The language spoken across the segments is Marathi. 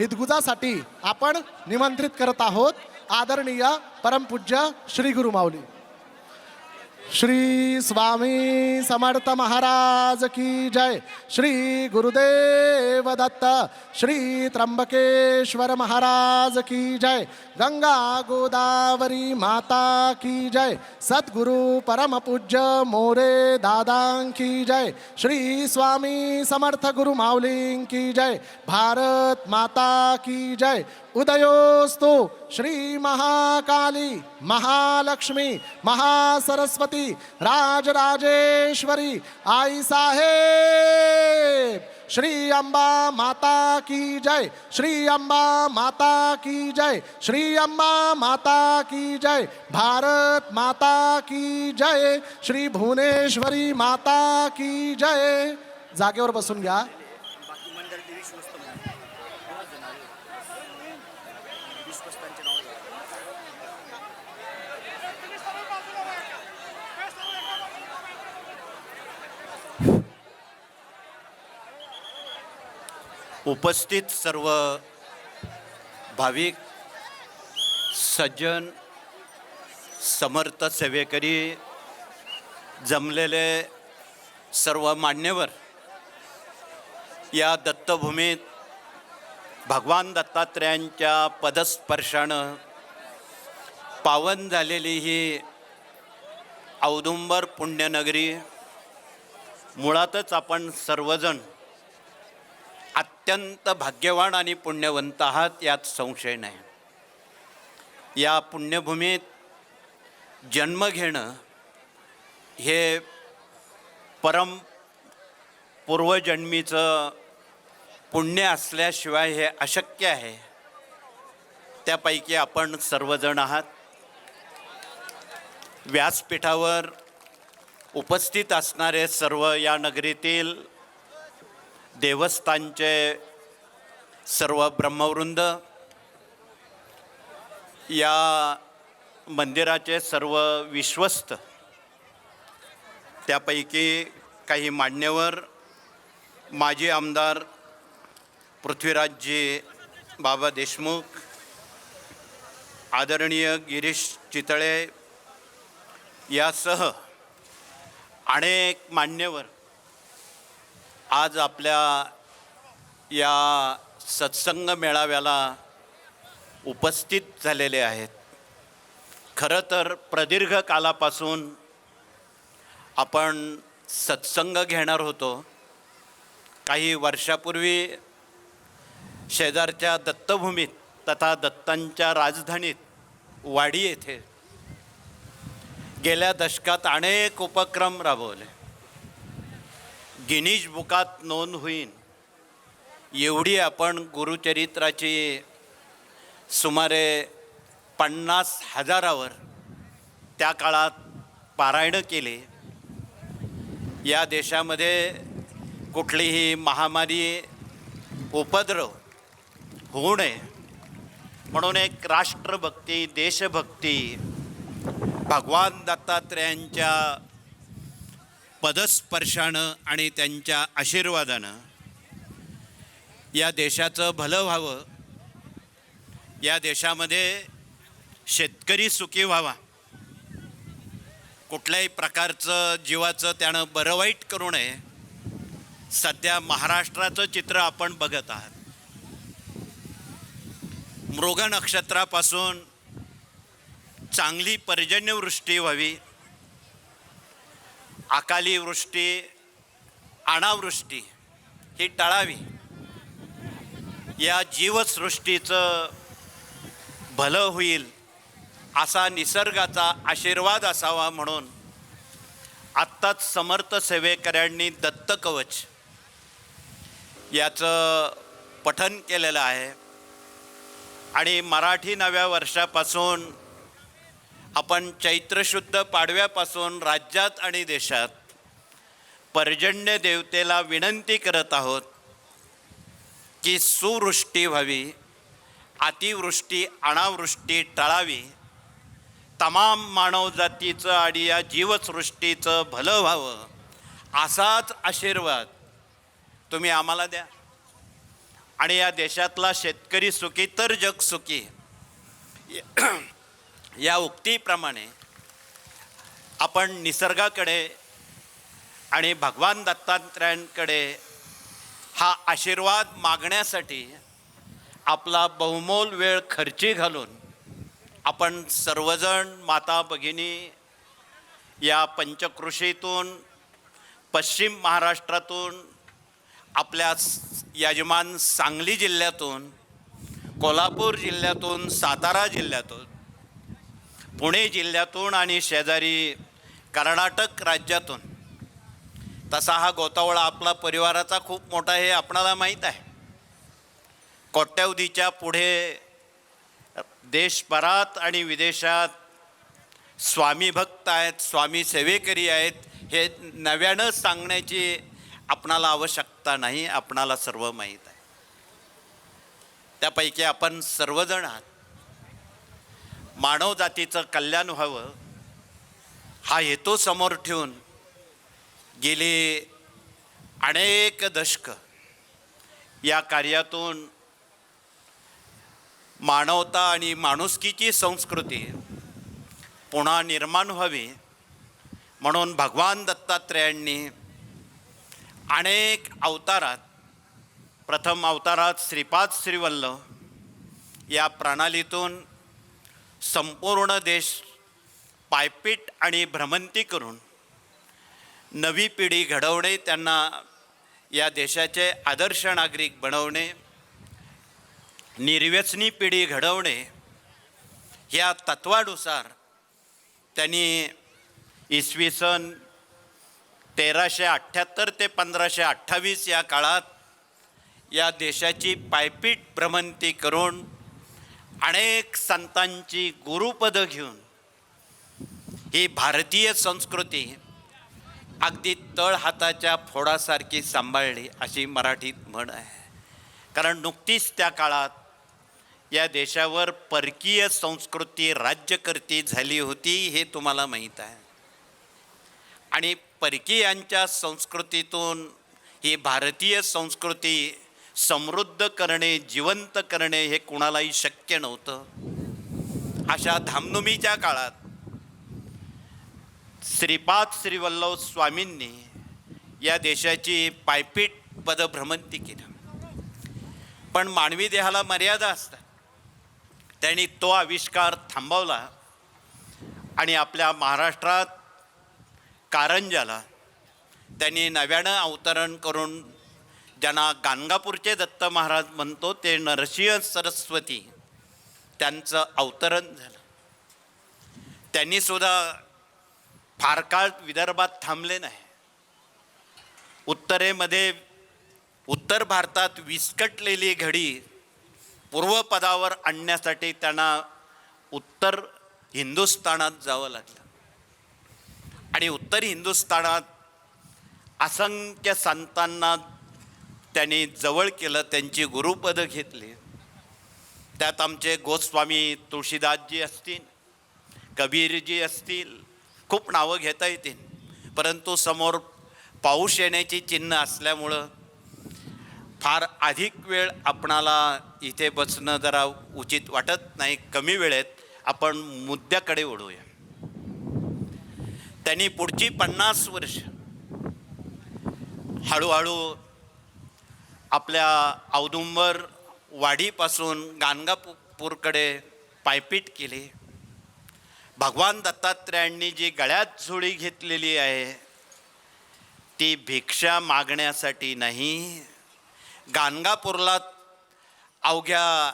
हितगुजासाठी आपण निमंत्रित करत आहोत. आदरणीय परमपूज्य श्री गुरु माऊली. श्री स्वामी समर्थ महाराज की जय। श्री गुरुदेव दत्त श्री त्र्यंबकेश्वर महाराज की जय। गंगा गोदावरी माता की जय। सद्गुरु परम पूज्य मोरे दादां की जय। श्री स्वामी समर्थ गुरु माऊलीं की जय। भारत माता की जय। उदयोस्तु श्री महाकाली महालक्ष्मी महासरस्वती राजराजेश्वरी आई साहेब। श्री अंबा माता की जय श्री अंबा माता की जय श्री अंबा माता की जय भारत माता की जय श्री भुवनेश्वरी माता की जय। जागेवर बसून घ्या। उपस्थित सर्व भाविक सज्जन समर्थ सेवेकरी जमलेले सर्व मान्यवर या दत्तभूमीत भगवान दत्तात्रयांच्या पदस्पर्शानं पावन झालेली ही औदुंबर पुण्यनगरी मुळातच आपण सर्वजण अत्यंत भाग्यवान आणि पुण्यवंत आहात यात संशय नाही. या पुण्यभूमीत जन्म घेणं हे परम पूर्वजन्मीचं पुण्य असल्याशिवाय हे अशक्य आहे. त्यापैकी आपण सर्वजण आहात. व्यासपीठावर उपस्थित असणारे सर्व या नगरीतील देवस्थानचे सर्व ब्रह्मवृंद या मंदिराचे सर्व विश्वस्त त्यापैकी काही मान्यवर माजी आमदार पृथ्वीराजजी बाबा देशमुख आदरणीय गिरीश चितळे यासह अनेक मान्यवर आज आपल्या या सत्संग मेळाव्याला उपस्थित झालेले आहेत. खरं तर प्रदीर्घ कालापासून आपण सत्संग घेणार होतो. काही वर्षापूर्वी शेजारच्या दत्तभूमीत तथा दत्तांच्या राजधानीत वाडी येथे गेल्या दशकात अनेक उपक्रम राबवले. गिनीज बुकात नोंद होईन. एवढी आपण गुरुचरित्राची सुमारे पन्नास हजारावर त्या काळात पारायणं केले. या देशामध्ये कुठलीही महामारी उपद्रव होऊ नये. म्हणून एक राष्ट्रभक्ती देशभक्ती भगवान दत्तात्रेयांच्या पदस्पर्शानं आणि त्यांच्या आशीर्वादानं या देशाचं भलं व्हावं या देशामध्ये शेतकरी सुखी व्हावा कुठल्याही प्रकारचं जीवाचं त्यानं बरं वाईट करू नये सध्या महाराष्ट्राचं चित्र आपण बघत आहात. मृग नक्षत्रापासून चांगली पर्जन्यवृष्टी व्हावी अकाली वृष्टी अनावृष्टी ही टळावी. या जीवसृष्टीचं भलं होईल असा निसर्गाचा आशीर्वाद असावा म्हणून आत्ताच समर्थ सेवेकऱ्यांनी दत्तकवच याचं पठन केलेलं आहे. आणि मराठी नव्या वर्षापासून आपण चैत्रशुद्ध पाडव्यापासून राज्यात आणि देशात पर्जन्य देवतेला विनंती करत आहोत की सुवृष्टी व्हावी अतिवृष्टी अनावृष्टी टळावी. तमाम मानवजातीचं आणि या जीवसृष्टीचं भलं व्हावं असाच आशीर्वाद तुम्ही आम्हाला द्या. आणि या देशातला शेतकरी सुखी तर जग सुखी या उक्तीप्रमाणे आपण निसर्गाकडे आणि भगवान दत्तात्रयांकडे हा आशीर्वाद मागण्यासाठी आपला बहुमोल वेळ खर्ची घालून आपण सर्वजण माता भगिनी या पंचकृषीतून पश्चिम महाराष्ट्रातून आपल्या यजमान सांगली जिल्ह्यातून कोल्हापूर जिल्ह्यातून सातारा जिल्ह्यातून पुणे जिल्ह्यातून आणि शेजारी कर्नाटक राज्यातून. तसा हा गोतावळा आपला परिवाराचा खूप मोठा हे आपणाला माहीत आहे. कोट्यवधीच्या पुढे देशभरात आणि विदेशात स्वामी भक्त आहेत स्वामी सेवेकरी आहेत हे नव्यानं सांगण्याची आपणाला आवश्यकता नाही आपणाला सर्व माहीत आहे. त्यापैकी आपण सर्वजण आहात. मानव जातीचं कल्याण व्हावं हा हेतू समोर ठेवून गेली अनेक दशक या कार्यातून मानवता आणि माणुसकीची संस्कृती पुन्हा निर्माण व्हावी म्हणून भगवान दत्तात्रेयांनी अनेक अवतारात प्रथम अवतारात श्रीपाद श्रीवल्लभ या प्रणालीतून संपूर्ण देश पायपीट आणि भ्रमंती करून नवी पिढी घडवणे त्यांना या देशाचे आदर्श नागरिक बनवणे निर्व्यसनी पिढी घडवणे ह्या तत्वानुसार त्यांनी इसवी सन तेराशे अठ्ठ्याहत्तर ते पंधराशे अठ्ठावीस या काळात या देशाची पायपीट भ्रमंती करून अनेक संतांची गुरुपदं घेऊन ही भारतीय संस्कृती अगदी तळ हाताच्या फोडासारखी सांभाळली अशी मराठीत म्हण आहे. कारण नुकतीच त्या काळात या देशावर परकीय संस्कृती राज्यकर्ती झाली होती हे तुम्हाला माहीत आहे. आणि परकीयांच्या संस्कृतीतून ही भारतीय संस्कृती समृद्ध करणे जिवंत करणे हे कुणालाही शक्य नव्हतं. अशा धामधुमीच्या काळात श्रीपाद श्रीवल्लभ स्वामींनी या देशाची पायपीट पदभ्रमंती केली. पण मानवी देहाला मर्यादा असतात. त्यांनी तो आविष्कार थांबवला आणि आपल्या महाराष्ट्रात कारंजाला त्यांनी नव्यानं अवतरण करून ज्यांना गाणगापूरचे दत्त महाराज म्हणतो ते नरसिंह सरस्वती. त्यांचं अवतरण झालं. त्यांनी सुद्धा फार काळ विदर्भात थांबले नाही. उत्तरेमध्ये उत्तर भारतात विस्कटलेली घडी पूर्वपदावर आणण्यासाठी त्यांना उत्तर हिंदुस्थानात जावं लागलं. आणि उत्तर हिंदुस्थानात असंख्य संतांना त्यांनी जवळ केलं त्यांची गुरुपदं घेतली. त्यात आमचे गोस्वामी तुळशीदासजी असतील कबीरजी असतील खूप नावं घेता येतील. परंतु समोर पाऊस येण्याची चिन्ह असल्यामुळं फार अधिक वेळ आपणाला इथे बसणं जरा उचित वाटत नाही. कमी वेळेत आपण मुद्द्याकडे ओढूया त्यांनी पुढची पन्नास वर्ष हळूहळू आपल्या औदुंबर वाढीपासून गाणगापूरकडे पायपीट केली. भगवान दत्तात्रयांनी जी गळ्यात झोळी घेतलेली आहे ती भिक्षा मागण्यासाठी नाही. गाणगापूरला अवघ्या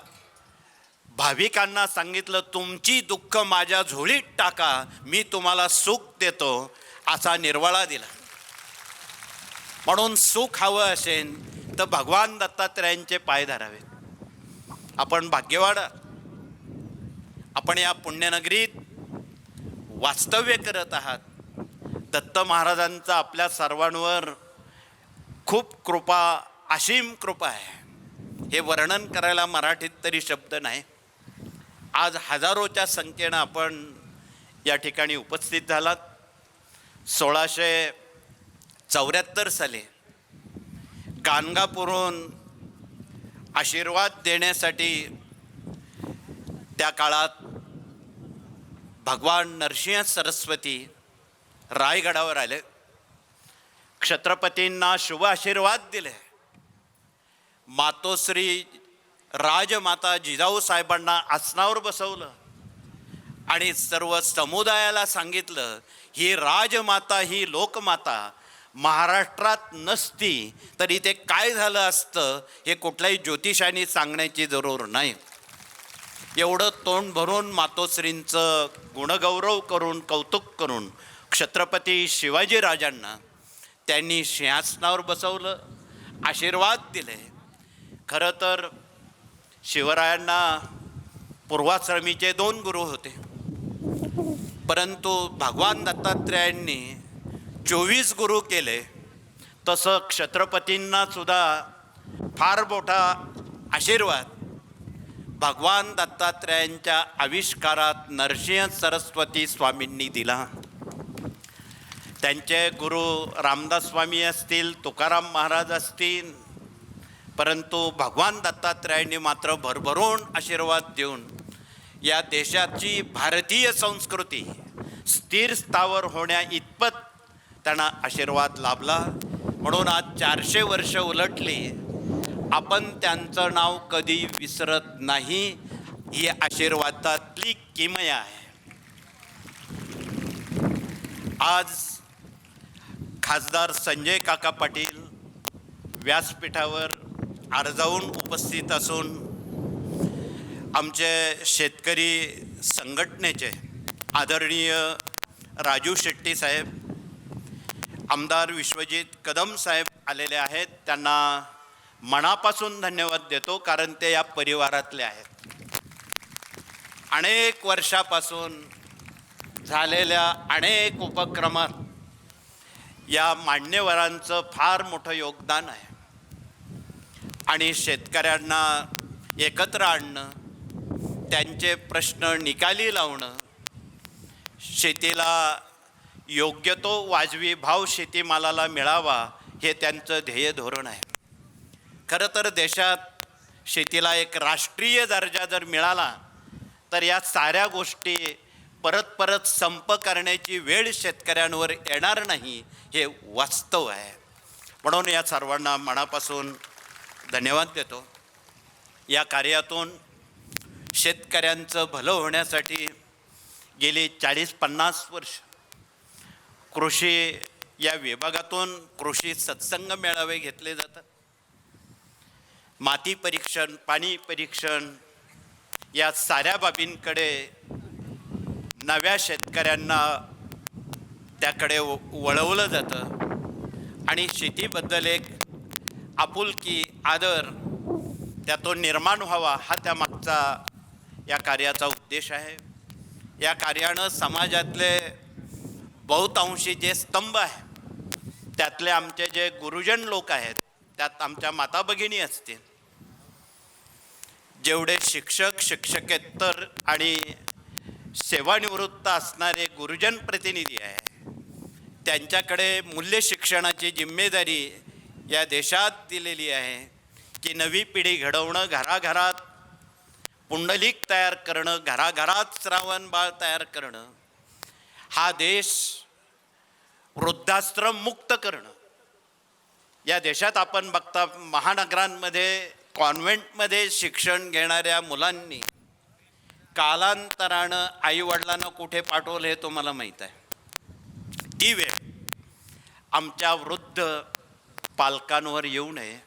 भाविकांना सांगितलं तुमची दुःख माझ्या झोळीत टाका मी तुम्हाला सुख देतो असा निर्वाळा दिला. म्हणून सुख हवं असेल तर भगवान दत्तात्रयांचे पाय धरावेत आपण भाग्यवाड आपण या पुण्यनगरीत वास्तव्य करत आहात. दत्त महाराजांचा आपल्या सर्वांवर खूप कृपा असीम कृपा आहे. हे वर्णन करायला मराठीत तरी शब्द नाही. आज हजारोच्या संख्येनं आपण या ठिकाणी उपस्थित झालात. सोळाशे चौऱ्याहत्तर साली कानगापुरून आशीर्वाद देण्यासाठी त्या काळात भगवान नरसिंह सरस्वती रायगडावर आले. छत्रपतींना शुभ आशीर्वाद दिले. मातोश्री राजमाता जिजाऊ साहेबांना आसनावर बसवलं. आणि सर्व समुदायाला सांगितलं ही राजमाता ही लोकमाता महाराष्ट्रात नसती तर इथे काय झालं असतं हे कुठल्याही ज्योतिषाने सांगण्याची जरूर नाही. एवढं तोंड भरून मातोश्रींचं गुणगौरव करून कौतुक करून छत्रपती शिवाजीराजांना त्यांनी सिंहासनावर बसवलं आशीर्वाद दिले. खरं तर शिवरायांना पूर्वाश्रमीचे दोन गुरु होते. परंतु भगवान दत्तात्रेयांनी चोवीस गुरु केले तसं क्षत्रपतींना सुद्धा फार मोठा आशीर्वाद. भगवान दत्तात्रयांच्या आविष्कारात नरसिंह सरस्वती स्वामींनी दिला. त्यांचे गुरु रामदास स्वामी असतील तुकाराम महाराज असतील परंतु भगवान दत्तात्रयांनी मात्र भरभरून आशीर्वाद देऊन या देशाची भारतीय संस्कृती स्थिर स्थावर होण्या इतपत त्यांना आशीर्वाद लाभला. म्हणून आज चारशे वर्ष उलटली. आपण त्यांचं नाव कधी विसरत नाही. ही आशीर्वादातली किमया आहे. आज खासदार संजय काका पाटील व्यासपीठावर अर्जावून उपस्थित असून आमचे शेतकरी संघटनेचे आदरणीय राजू शेट्टी साहेब आमदार विश्वजित कदम साहेब आलेले आहेत. त्यांना मनापासून धन्यवाद देतो कारण ते या परिवारातले आहेत. अनेक वर्षापासून झालेल्या अनेक उपक्रमात या मान्यवरांचं फार मोठं योगदान आहे. आणि शेतकऱ्यांना एकत्र आणणं त्यांचे प्रश्न निकाली लावणं शेतीला योग्य तो वाजवी भाव शेतीमालाला मिळावा हे त्यांचं ध्येय धोरण आहे. खरं तर देशात शेतीला एक राष्ट्रीय दर्जा जर मिळाला तर या साऱ्या गोष्टी परत परत संप करण्याची वेळ शेतकऱ्यांवर येणार नाही हे वास्तव आहे. म्हणून या सर्वांना मनापासून धन्यवाद देतो. या कार्यातून शेतकऱ्यांचं भलं होण्यासाठी गेली चाळीस पन्नास वर्ष कृषी या विभागातून कृषी सत्संग मेळावे घेतले जातात. माती परीक्षण पाणी परीक्षण या साऱ्या बाबींकडे नव्या शेतकऱ्यांना त्याकडे व- वळवलं जातं. आणि शेतीबद्दल एक आपुलकी आदर त्यातून निर्माण व्हावा हा त्यामागचा या कार्याचा उद्देश आहे. या कार्यानं समाजातले बहुतांशी जे स्तंभ आहे त्यातले आमचे जे गुरुजन लोक आहेत त्यात आमच्या माता भगिनी असतील. जेवढे शिक्षक शिक्षकेतर आणि सेवानिवृत्त असणारे गुरुजन प्रतिनिधी आहे त्यांच्याकडे मूल्य शिक्षणाची जिम्मेदारी या देशात दिलेली आहे की नवी पिढी घडवणं घराघरात पुंडलिक तयार करणं घराघरात श्रावण बाळ तयार करणं हा देश वृद्धाश्रम मुक्त करणं. या देशात आपण बघता महानगरांमध्ये कॉन्व्हेंटमध्ये शिक्षण घेणाऱ्या मुलांनी कालांतरानं आईवडिलांना कुठे पाठवलं हे तुम्हाला माहीत आहे. ती वेळ आमच्या वृद्ध पालकांवर येऊ नये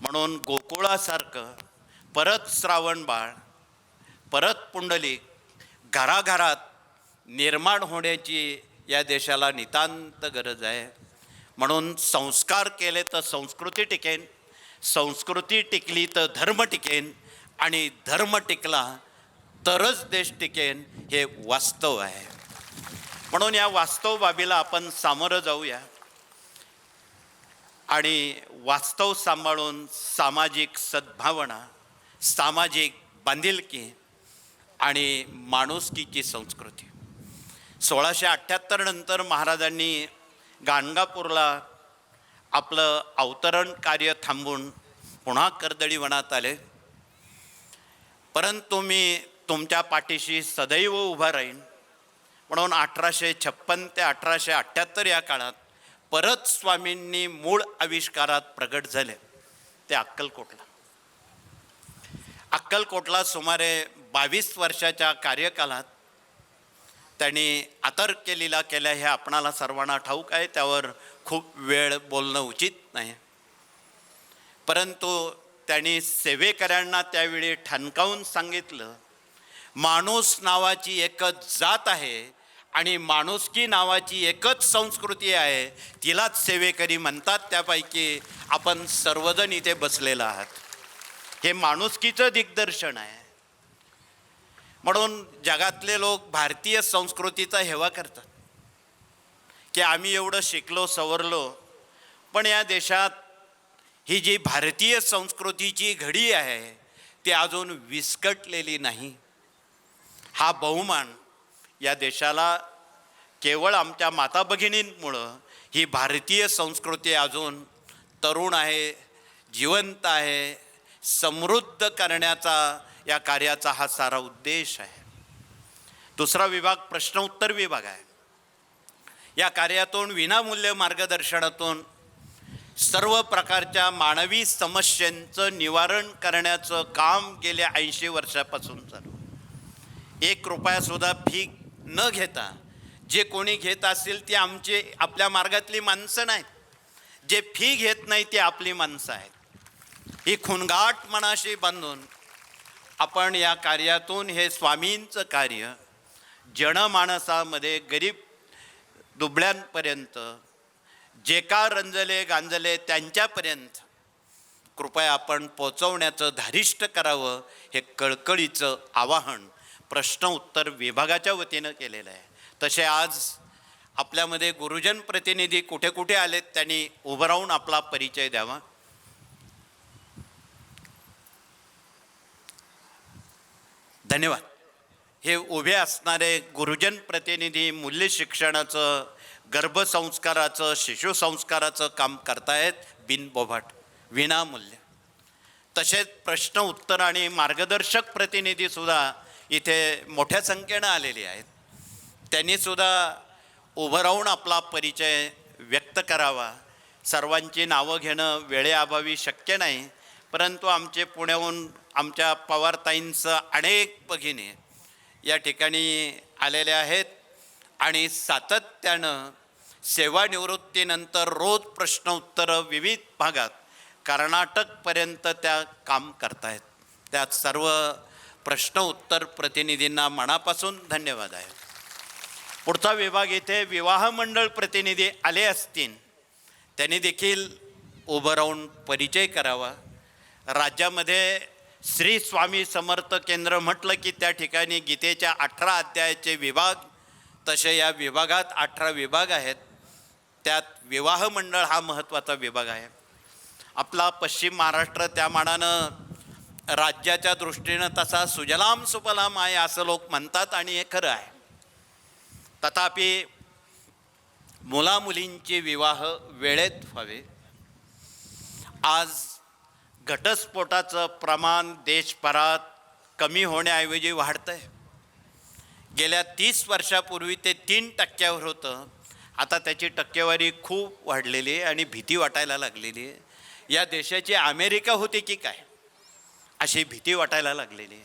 म्हणून गोकुळासारखं परत श्रावण बाळ परत पुंडलिक घराघरात निर्माण होण्याची या देशाला नितांत गरज आहे. म्हणून संस्कार केले तर संस्कृती टिकेन संस्कृती टिकली तर धर्म टिकेन आणि धर्म टिकला तरच देश टिकेन हे वास्तव आहे. म्हणून या वास्तव बाबीला आपण सामोरं जाऊया. आणि वास्तव सांभाळून सामाजिक सद्भावना सामाजिक बांधिलकी आणि माणुसकीची संस्कृती. सोळाशे अठ्ठ्याहत्तर नंतर महाराजांनी गाणगापूरला आपलं अवतरण कार्य थांबून पुन्हा कर्दळीवनात आले. परंतु मी तुमच्या पाठीशी सदैव उभा राहीन. म्हणून अठराशे छप्पन ते अठराशे अठ्ठ्याहत्तर या काळात परत स्वामींनी मूळ आविष्कारात प्रगट झाले ते अक्कलकोटला. अक्कलकोटला सुमारे बावीस वर्षाच्या कार्यकालात त्यांनी आतर केलेला केल्या हे आपणाला सर्वांना ठाऊक आहे. त्यावर खूप वेळ बोलणं उचित नाही. परंतु त्यांनी सेवेकऱ्यांना त्यावेळी ठणकावून सांगितलं माणूस नावाची एकच जात आहे आणि माणुसकी नावाची एकच संस्कृती आहे. तिलाच सेवेकरी म्हणतात. त्यापैकी आपण सर्वजण इथे बसलेला आहात. हे माणुसकीचं दिग्दर्शन आहे. म्हणून जगातले लोक भारतीय संस्कृतीचा हेवा करतात. की आम्ही एवढं शिकलो सवरलो पण या देशात ही जी भारतीय संस्कृतीची घडी आहे ती अजून विस्कटलेली नाही. हा बहुमान या देशाला केवळ आमच्या माता भगिनींमुळं ही भारतीय संस्कृती अजून तरुण आहे जिवंत आहे समृद्ध करण्याचा या कार्याचा हा सारा उद्देश आहे. दुसरा विभाग प्रश्नोत्तर विभाग आहे. या कार्यातून विनामूल्य मार्गदर्शनातून सर्व प्रकारच्या मानवी समस्यांचं निवारण करण्याचं काम गेल्या ऐंशी वर्षापासून चालू. एक रुपयासुद्धा फी न घेता जे कोणी घेत असतील ते आमचे आपल्या मार्गातली माणसं नाहीत. जे फी घेत नाही ते आपली माणसं आहेत. ही खुणगाट मनाशी बांधून आपण या कार्यातून हे स्वामींचं कार्य जनमानसामध्ये गरीब दुबळ्यांपर्यंत जे का रंजले गांजले त्यांच्यापर्यंत कृपया आपण पोचवण्याचं धारिष्ट करावं हे कळकळीचं आवाहन प्रश्न उत्तर विभागाच्या वतीनं केलेलं आहे. तसे आज आपल्यामध्ये गुरुजन प्रतिनिधी कुठे कुठे आलेत त्यांनी उभं राहून आपला परिचय द्यावा. धन्यवाद. हे उभे असणारे गुरुजन प्रतिनिधी मूल्य शिक्षणाचं गर्भसंस्काराचं शिशुसंस्काराचं काम करतायत बिनबोभाट विनामूल्य. तसेच प्रश्न उत्तर आणि मार्गदर्शक प्रतिनिधीसुद्धा इथे मोठ्या संख्येनं आलेले आहेत. त्यांनीसुद्धा उभं राहून आपला परिचय व्यक्त करावा. सर्वांची नावं घेणं वेळेअभावी शक्य नाही. परंतु आमचे पुण्याहून आमच्या पवारताईंचं अनेक भगिनी या ठिकाणी आलेले आहेत आणि सातत्यानं सेवानिवृत्तीनंतर रोज प्रश्न उत्तरं विविध भागात कर्नाटकपर्यंत त्या काम करतायत. त्यात सर्व प्रश्न उत्तर प्रतिनिधींना मनापासून धन्यवाद आहे. पुढचा विभाग इथे विवाह मंडळ प्रतिनिधी आले असतील त्यांनी देखील उभं राहून परिचय करावा. राज्यामध्ये श्री स्वामी समर्थ केंद्र म्हटलं की त्या ठिकाणी गीतेच्या अठरा अध्यायाचे विभाग तसे या विभागात अठरा विभाग आहेत. त्यात विवाह मंडळ हा महत्त्वाचा विभाग आहे. आपला पश्चिम महाराष्ट्र त्या मानानं राज्याच्या दृष्टीनं तसा सुजलाम सुफलाम आहे असं लोक म्हणतात आणि हे खरं आहे. तथापि मुलामुलींचे विवाह वेळेत व्हावे. आज घटस्फोटाचं प्रमाण देशभरात कमी होण्याऐवजी वाढतं आहे गेल्या तीस वर्षापूर्वी ते तीन टक्क्यावर होतं. आता त्याची टक्केवारी खूप वाढलेली आहे आणि भीती वाटायला लागलेली आहे. या देशाची अमेरिका होती की काय? अशी भीती वाटायला लागलेली आहे.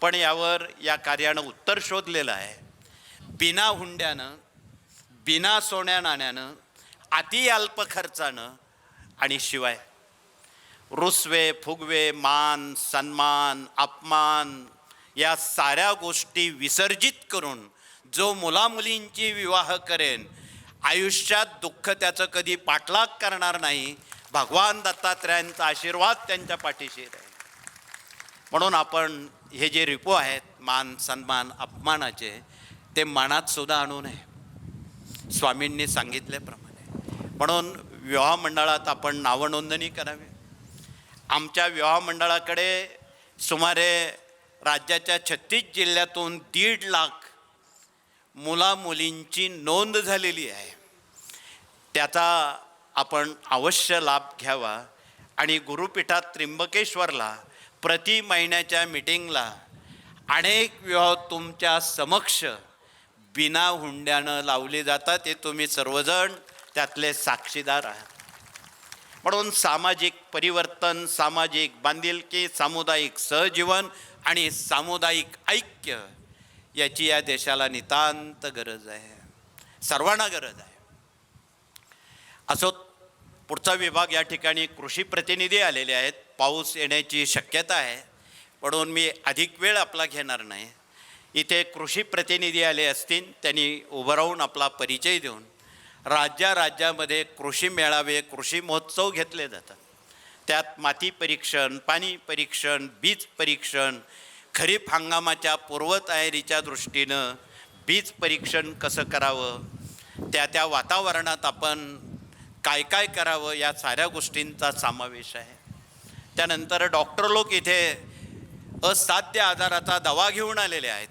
पण यावर या कार्यानं उत्तर शोधलेलं आहे. बिना हुंड्यानं बिना सोन्या नाण्यानं अति अल्प खर्चानं आणि शिवाय रुसवे फुगवे मान सन्मान अपमान या साऱ्या गोष्टी विसर्जित करून जो मुलामुलींची विवाह करेन आयुष्यात दुःख त्याचं कधी पाठलाग करणार नाही. भगवान दत्तात्रयांचा आशीर्वाद त्यांच्या पाठीशी राहील. म्हणून आपण हे जे रिपो आहेत मान सन्मान अपमानाचे ते मनात सुद्धा आणू नये. स्वामींनी सांगितल्याप्रमाणे. म्हणून विवाह मंडळात आपण नावनोंदणी करावी. आमच्या विवाह मंडळाकडे सुमारे राज्याच्या छत्तीस जिल्ह्यातून दीड लाख मुलामुलींची नोंद झालेली आहे. त्याचा आपण अवश्य लाभ घ्यावा आणि गुरुपीठात त्र्यंबकेश्वरला प्रति महिन्याच्या मिटिंगला अनेक विवाह तुमच्या समक्ष बिना हुंड्यानं लावले जातात ते तुम्ही सर्वजण त्यातले साक्षीदार आहात. म्हणून सामाजिक परिवर्तन सामाजिक बांधिलकी सामुदायिक सहजीवन आणि सामुदायिक ऐक्य याची या देशाला नितांत गरज आहे. सर्वांना गरज आहे. असो पुढचा विभाग या ठिकाणी कृषी प्रतिनिधी आलेले आहेत. पाऊस येण्याची शक्यता आहे. म्हणून मी अधिक वेळ आपला घेणार नाही. इथे कृषी प्रतिनिधी आले असतील त्यांनी उभं राहून आपला परिचय देऊन राज्या राज्यामध्ये कृषी मेळावे कृषी महोत्सव घेतले जातात. त्यात माती परीक्षण पाणी परीक्षण बीज परीक्षण खरीप हंगामाच्या पूर्वतयारीच्या दृष्टीनं बीज परीक्षण कसं करावं? त्या त्या वातावरणात आपण काय काय करावं? या साऱ्या गोष्टींचा समावेश आहे. त्यानंतर डॉक्टर लोक इथे असाध्य आजाराचा दवा घेऊन आलेले आहेत.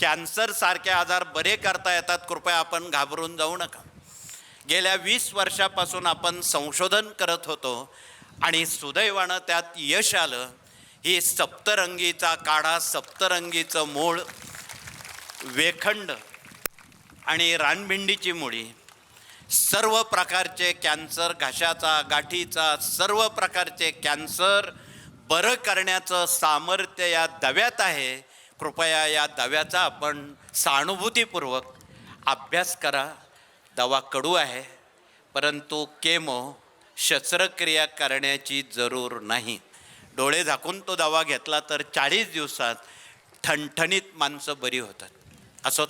कॅन्सरसारखे आजार बरे करता येतात. कृपया आपण घाबरून जाऊ नका. गेल्या वीस वर्षापासून आपण संशोधन करत होतो आणि सुदैवानं त्यात यश आलं. ही सप्तरंगीचा काढा सप्तरंगीचं मूळ वेखंड आणि रानभिंडीची मुळी. सर्व प्रकारचे कॅन्सर घशाचा गाठीचा सर्व प्रकारचे कॅन्सर बरं करण्याचं सामर्थ्य या दव्यात आहे. कृपया या दव्याचा आपण सहानुभूतीपूर्वक अभ्यास करा. दवा कडू आहे परंतु केमो शस्त्रक्रिया करण्याची जरूर नाही. डोळे झाकून तो दवा घेतला तर चाळीस दिवसात ठणठणीत माणसं बरी होतात. असं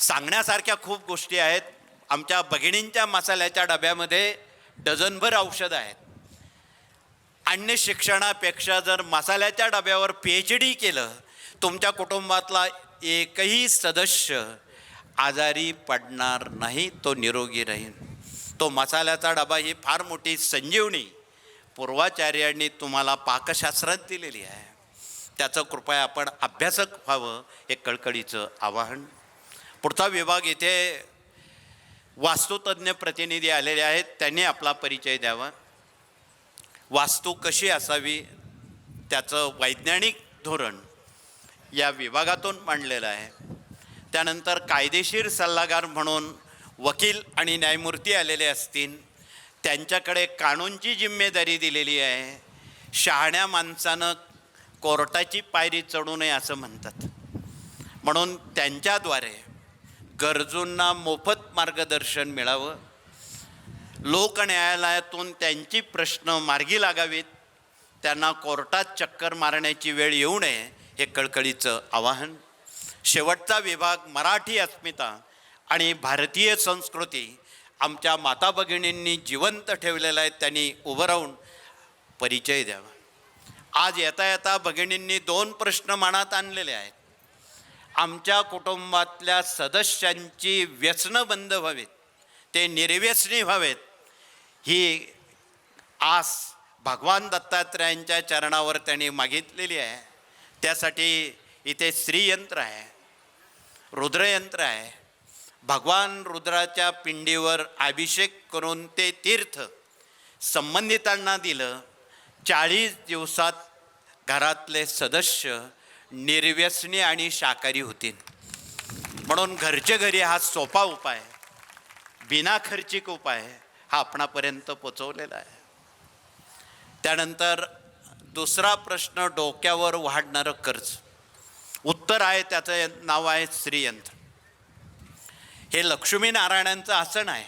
सांगण्यासारख्या खूप गोष्टी आहेत. आमच्या भगिनींच्या मसाल्याच्या डब्यामध्ये डझनभर औषधं आहेत. अन्य शिक्षणापेक्षा जर मसाल्याच्या डब्यावर पी एच डी केलं तुमच्या कुटुंबातला एकही सदस्य आजारी पडणार नाही तो निरोगी राहील. तो मसाल्याचा डबा ही फार मोठी संजीवनी पूर्वाचार्यांनी तुम्हाला पाकशास्त्रात दिलेली आहे. त्याचं कृपया आपण अभ्यासक व्हावं हे कळकळीचं आवाहन. पुढचा विभाग इथे वास्तुतज्ञ प्रतिनिधी आलेले आहेत त्यांनी आपला परिचय द्यावा. वास्तू कशी असावी त्याचं वैज्ञानिक धोरण या विभागातून मांडलेलं आहे. त्यानंतर कायदेशीर सल्लागार म्हणून वकील आणि न्यायमूर्ती आलेले असतील. त्यांच्याकडे कानूनची जिम्मेदारी दिलेली आहे. शहाण्या माणसानं कोर्टाची पायरी चढू नये असं म्हणतात. म्हणून त्यांच्याद्वारे गरजूंना मोफत मार्गदर्शन मिळावं. लोक न्यायालयातून त्यांची प्रश्न मार्गी लागावीत. त्यांना कोर्टात चक्कर मारण्याची वेळ येऊ नये हे कळकळीचं आवाहन. शेवटचा विभाग मराठी अस्मिता आणि भारतीय संस्कृती आमच्या माता भगिनींनी जिवंत ठेवलेला आहे त्यांनी उभं राहून परिचय द्यावा. आज येता येता भगिनींनी दोन प्रश्न मनात आणलेले आहेत. आमच्या कुटुंबातल्या सदस्यांची व्यसनं बंद व्हावीत ते निर्व्यसनी व्हावेत. ही आस भगवान दत्तात्रयांच्या चरणावर त्यांनी मागितलेली आहे. त्यासाठी इथे स्त्रीयंत्र आहे रुद्रयंत्र आहे. भगवान रुद्राच्या पिंडीवर अभिषेक करून ते तीर्थ संबंधितांना दिलं. चाळीस दिवसात घरातले सदस्य निर्व्यसनी आणि शाकाहारी होतील. म्हणून घरचे घरी हा सोपा उपाय बिना खर्चिक उपाय हा आपणापर्यंत पोचवलेला आहे. त्यानंतर दुसरा प्रश्न डोक्यावर वाढणारं कर्ज. उत्तर आहे त्याचं नाव आहे श्रीयंत्र. हे लक्ष्मीनारायणांचं आसन आहे.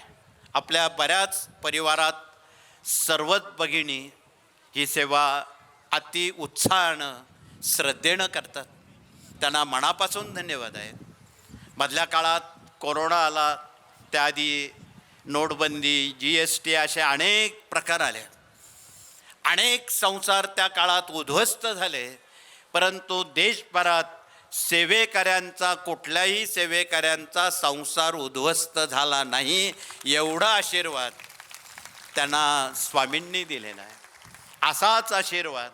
आपल्या बऱ्याच परिवारात सर्वच भगिनी ही सेवा अति उत्साहानं श्रद्धेनं करतात. त्यांना मनापासून धन्यवाद आहेत मधल्या काळात कोरोना आला त्याआधी नोटबंदी जी एस टी असे अनेक प्रकार आले. अनेक संसार त्या काळात उद्ध्वस्त झाले परंतु देशभरात सेवेकऱ्यांचा कुठल्याही सेवेकऱ्यांचा संसार उद्ध्वस्त झाला नाही एवढा आशीर्वाद त्यांना स्वामींनी दिलेला आहे. असाच आशीर्वाद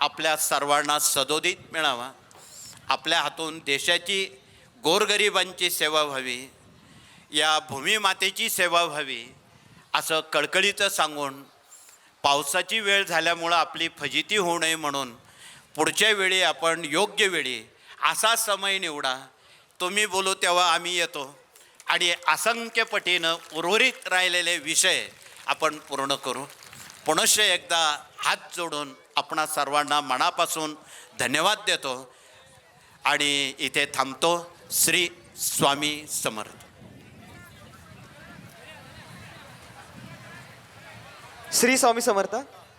आपल्या सर्वांना सदोदित मिळावा. आपल्या हातून देशाची गोरगरिबांची सेवा व्हावी या भूमीमातेची सेवा व्हावी असं कळकळीचं सांगून पावसाची वेळ झाल्यामुळं आपली फजिती होऊ नये म्हणून पुढच्या वेळी आपण योग्य वेळी असा समय निवडा. तुम्ही बोलू तेव्हा आम्ही येतो. आणि असंख्य पटीनं उर्वरित राहिलेले विषय आपण पूर्ण करू. पुनश्च एकदा हात जोडून आपणा सर्वांना मनापासून धन्यवाद देतो. आणि इथे थांबतो. श्री स्वामी समर्थ. श्री स्वामी समर्थ.